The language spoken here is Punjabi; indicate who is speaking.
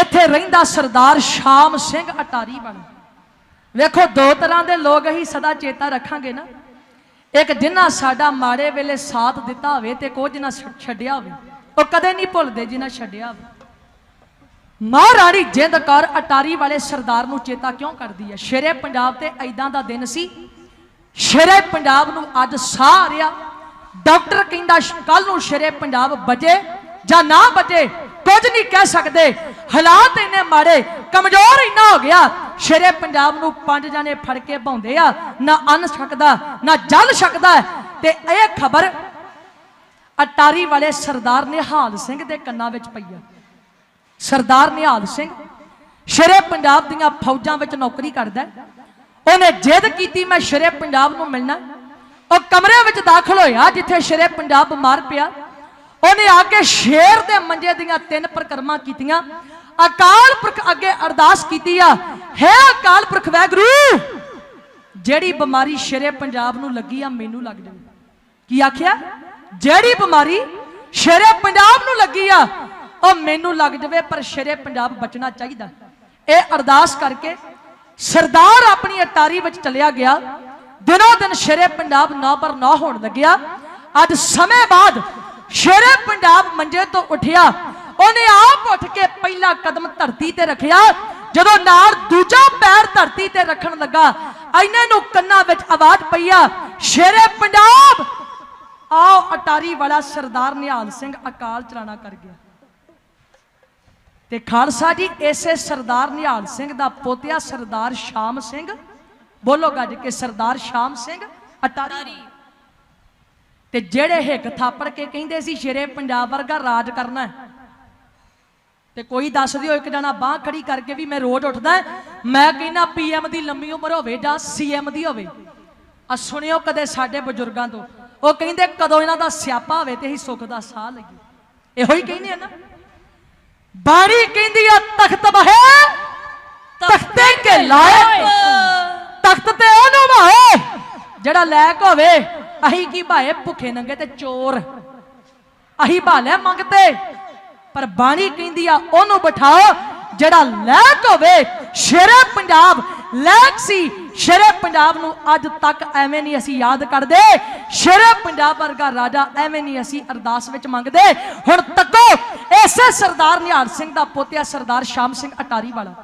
Speaker 1: ਇੱਥੇ ਰਹਿੰਦਾ ਸਰਦਾਰ ਸ਼ਾਮ ਸਿੰਘ ਅਟਾਰੀ ਵਾਲਾ। ਵੇਖੋ, ਦੋ ਤਰ੍ਹਾਂ ਦੇ ਲੋਕ ਹੀ ਸਦਾ ਚੇਤਾ ਰੱਖਾਂਗੇ ਨਾ। ਇੱਕ ਜਿਨ੍ਹਾਂ ਸਾਡਾ ਮਾੜੇ ਵੇਲੇ ਸਾਥ ਦਿੱਤਾ ਹੋਵੇ ਤੇ ਕੁਝ ਨਾ ਛੱਡਿਆ ਹੋਵੇ। ਉਹ ਕਦੇ ਨਹੀਂ ਭੁੱਲਦੇ ਜਿਨ੍ਹਾਂ ਛੱਡਿਆ ਹੋਵੇ। ਮਹਾਰਾਣੀ ਜਿੰਦ ਕੌਰ ਅਟਾਰੀ ਵਾਲੇ ਸਰਦਾਰ ਨੂੰ ਚੇਤਾ ਕਿਉਂ ਕਰਦੀ ਹੈ? ਸ਼ੇਰੇ ਪੰਜਾਬ ਤੇ ਐਦਾਂ ਦਾ ਦਿਨ ਸੀ। ਸ਼ੇਰੇ ਪੰਜਾਬ ਨੂੰ ਅੱਜ ਸਾਹ ਆ ਰਿਹਾ। ਡਾਕਟਰ ਕਹਿੰਦਾ ਕੱਲ ਨੂੰ ਸ਼ੇਰੇ ਪੰਜਾਬ ਬਜੇ ਜਾਂ ਨਾ ਬਜੇ ਕੁਝ ਨਹੀਂ ਕਹਿ ਸਕਦੇ। ਹਾਲਾਤ ਇੰਨੇ ਮਾੜੇ, ਕਮਜ਼ੋਰ ਇੰਨਾ ਹੋ ਗਿਆ। ਸ਼ੇਰੇ ਪੰਜਾਬ ਨੂੰ ਪੰਜ ਜਾਣੇ ਫੜ ਕੇ ਭਾਉਂਦੇ ਆ। ਨਾ ਅੰਨ ਸਕਦਾ ਨਾ ਜਲ ਸਕਦਾ ਤੇ ਇਹ ਖਬਰ ਅਟਾਰੀ ਵਾਲੇ ਸਰਦਾਰ ਨਿਹਾਲ ਸਿੰਘ ਦੇ ਕੰਨਾਂ ਵਿੱਚ ਪਈ ਆ। ਸਰਦਾਰ ਨਿਹਾਲ ਸਿੰਘ ਸ਼ੇਰੇ ਪੰਜਾਬ ਦੀਆਂ ਫੌਜਾਂ ਵਿੱਚ ਨੌਕਰੀ ਕਰਦਾ ਉਹਨੇ ਜਿੱਦ ਕੀਤੀ, ਮੈਂ ਸ਼ੇਰੇ ਪੰਜਾਬ ਨੂੰ ਮਿਲਣਾ। ਉਹ ਕਮਰੇ ਵਿੱਚ ਦਾਖਲ ਹੋਇਆ, ਜਿੱਥੇ ਸ਼ੇਰੇ ਪੰਜਾਬ ਮਾਰ ਪਿਆ। ਉਹਨੇ ਆ ਕੇ ਸ਼ੇਰ ਦੇ ਮੰਜੇ ਦੀਆਂ ਤਿੰਨ ਪ੍ਰਕਰਮਾਂ ਕੀਤੀਆਂ। ਅਕਾਲ ਪੁਰਖ ਅੱਗੇ ਅਰਦਾਸ ਕੀਤੀ ਆ, ਹੈ ਅਕਾਲ ਪੁਰਖ ਵੈਗਰੂ, ਜਿਹੜੀ ਬਿਮਾਰੀ ਸ਼ੇਰੇ ਪੰਜਾਬ ਨੂੰ ਲੱਗੀ ਆ, ਮੈਨੂੰ ਲੱਗ ਜਾਵੇ। ਕੀ ਆਖਿਆ? ਜਿਹੜੀ ਬਿਮਾਰੀ ਸ਼ੇਰੇ ਪੰਜਾਬ ਨੂੰ ਲੱਗੀ ਆ, ਉਹ ਮੈਨੂੰ ਲੱਗ ਜਾਵੇ, ਪਰ ਸ਼ੇਰੇ ਪੰਜਾਬ ਬਚਣਾ ਚਾਹੀਦਾ। ਇਹ ਅਰਦਾਸ ਕਰਕੇ ਸਰਦਾਰ ਆਪਣੀ ਅਟਾਰੀ ਵਿੱਚ ਚਲਿਆ ਗਿਆ। ਦਿਨੋ ਦਿਨ ਸ਼ੇਰੇ ਪੰਜਾਬ ਨੌ ਪਰ ਨੌ ਹੋਣ ਲੱਗਿਆ। ਅੱਜ ਸਮੇਂ ਬਾਅਦ ਸ਼ੇਰੇ ਪੰਜਾਬ ਮੰਜੇ ਤੋਂ ਉੱਠਿਆ। ਉਹਨੇ ਆਪ ਉੱਠ ਕੇ ਪਹਿਲਾ ਕਦਮ ਧਰਤੀ ਤੇ ਰੱਖਿਆ। ਜਦੋਂ ਨਾਲ ਦੂਜਾ ਪੈਰ ਧਰਤੀ ਤੇ ਰੱਖਣ ਲੱਗਾ, ਐਨੇ ਨੂੰ ਕੰਨਾਂ ਵਿੱਚ ਆਵਾਜ਼ ਪਈ ਸ਼ੇਰੇ ਪੰਜਾਬ ਆਓ, ਅਟਾਰੀ ਵਾਲਾ ਸਰਦਾਰ ਨਿਹਾਲ ਸਿੰਘ ਅਕਾਲ ਚਲਾਣਾ ਕਰ ਗਿਆ। ਤੇ ਖਾਲਸਾ ਜੀ, ਇਸੇ ਸਰਦਾਰ ਨਿਹਾਲ ਸਿੰਘ ਦਾ ਪੋਤਿਆ ਸਰਦਾਰ ਸ਼ਾਮ ਸਿੰਘ। ਬੋਲੋ ਗੱਜ ਕੇ ਸਰਦਾਰ ਸ਼ਾਮ ਸਿੰਘ, ਅਟਾਰੀ ਤੇ ਜਿਹੜੇ ਹਿੱਕ ਥਾਪੜ ਕੇ ਕਹਿੰਦੇ ਸੀ, ਸ਼ੇਰੇ ਪੰਜਾਬ ਵਰਗਾ ਰਾਜ ਕਰਨਾ ਤੇ ਕੋਈ ਦੱਸ ਦਿਓ, ਇੱਕ ਜਣਾ ਬਾਹ ਖੜੀ ਕਰਕੇ ਵੀ ਮੈਂ ਰੋਜ਼ ਉੱਠਦਾ ਮੈਂ ਕਹਿੰਦਾ ਪੀਐਮ ਦੀ ਲੰਮੀ ਉਮਰ ਹੋਵੇ ਜਾਂ ਸੀਐਮ ਦੀ ਹੋਵੇ। ਆ ਸੁਣਿਓ ਕਦੇ ਸਾਡੇ ਬਜ਼ੁਰਗਾਂ ਤੋਂ। ਉਹ ਕਹਿੰਦੇ, ਕਦੋਂ ਇਹਨਾਂ ਦਾ ਸਿਆਪਾ ਹੋਵੇ ਤੇ ਅਸੀਂ ਸੁੱਖ ਦਾ ਸਾਹ ਲਈਏ। ਇਹੋ ਹੀ ਕਹਿੰਦੇ ਆ ਨਾ। ਬਾਣੀ ਕਹਿੰਦੀ ਆ, ਤਖਤ ਬਹੇ, ਤਖਤੇ ਕੇ ਲਾਇਕ। ਤਖਤ ਤੇ ਉਹਨੂੰ ਭਾਏ ਜਿਹੜਾ ਲਾਇਕ ਹੋਵੇ ਅਹੀਂ ਕੀ ਭਾਏ ਭੁੱਖੇ ਨੰਗੇ ਤੇ ਚੋਰ? ਅਹੀਂ ਭਾਲੇ ਮੰਗਤੇ, ਪਰ ਬਾਣੀ ਕਹਿੰਦੀ ਆ, ਉਹਨੂੰ ਬਿਠਾਓ, ਜਿਹੜਾ ਲਾਇਕ ਹੋਵੇ, ਸ਼ੇਰੇ ਪੰਜਾਬ ਲਾਇਕ ਸੀ, ਸ਼ੇਰੇ ਪੰਜਾਬ ਨੂੰ ਅੱਜ ਤੱਕ ਐਵੇਂ ਨਹੀਂ ਅਸੀਂ ਯਾਦ ਕਰਦੇ। ਸ਼ੇਰੇ ਪੰਜਾਬ ਵਰਗਾ ਰਾਜਾ ਐਵੇਂ ਨਹੀਂ ਅਸੀਂ ਅਰਦਾਸ ਵਿੱਚ ਮੰਗਦੇ। ਹੁਣ ਤੱਕੋ ਐਸੇ ਸਰਦਾਰ ਨਿਹਾਲ ਸਿੰਘ ਦਾ ਪੋਤਿਆ ਸਰਦਾਰ ਸ਼ਾਮ ਸਿੰਘ ਅਟਾਰੀ ਵਾਲਾ।